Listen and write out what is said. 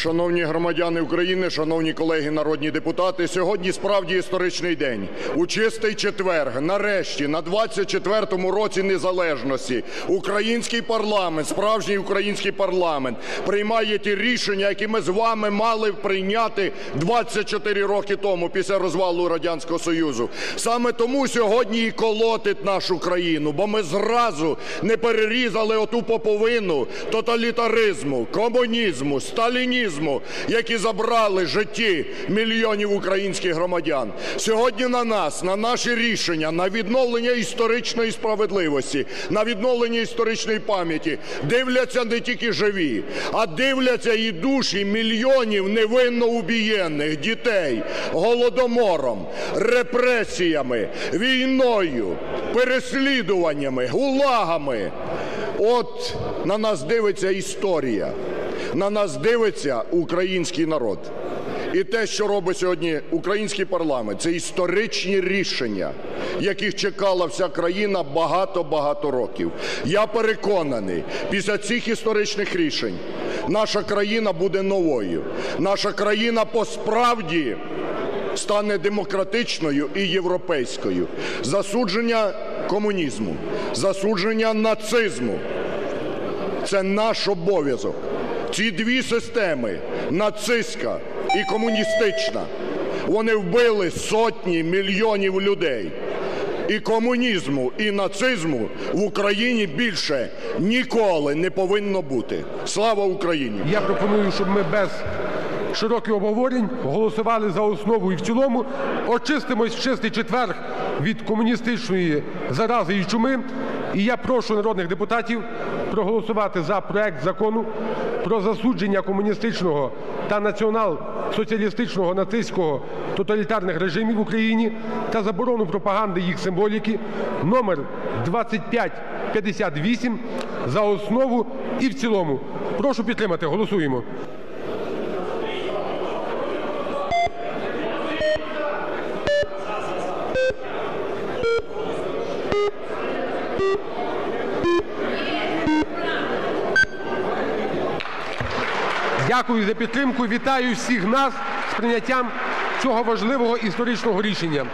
Шановні громадяни України, шановні колеги народні депутати, сьогодні справді історичний день. У чистий четвер, нарешті, на 24-му році незалежності, український парламент, справжній український парламент приймає ті рішення, які ми з вами мали прийняти 24 роки тому після розвалу Радянського Союзу. Саме тому сьогодні і колотить нашу країну, бо ми зразу не перерізали оту поповину тоталітаризму, комунізму, сталінізму, які забрали житті мільйонів українських громадян. Сьогодні на нас, на наші рішення, на відновлення історичної справедливості, на відновлення історичної пам'яті дивляться не тільки живі, а дивляться і душі мільйонів невинно убієнних дітей голодомором, репресіями, війною, переслідуваннями, гулагами. От на нас дивиться історія, на нас дивиться український народ. І те, що робить сьогодні український парламент, це історичні рішення, яких чекала вся країна багато-багато років. Я переконаний, після цих історичних рішень наша країна буде новою. Наша країна по-справді стане демократичною і європейською. Засудження комунізму, засудження нацизму це наш обов'язок. Ці дві системи нацистська і комуністична, вони вбили сотні мільйонів людей. І комунізму, і нацизму в Україні більше ніколи не повинно бути. Слава Україні! Я пропоную, щоб ми без широких обговорень голосували за основу і в цілому. Очистимось в чистий четвер від комуністичної зарази і чуми. І я прошу народних депутатів проголосувати за проект Закону про засудження комуністичного та націонал-соціалістичного нацистського тоталітарних режимів в Україні та заборону пропаганди їх символіки номер 2558 за основу і в цілому. Прошу підтримати. Голосуємо. Дякую за підтримку. Вітаю всіх нас з прийняттям цього важливого історичного рішення.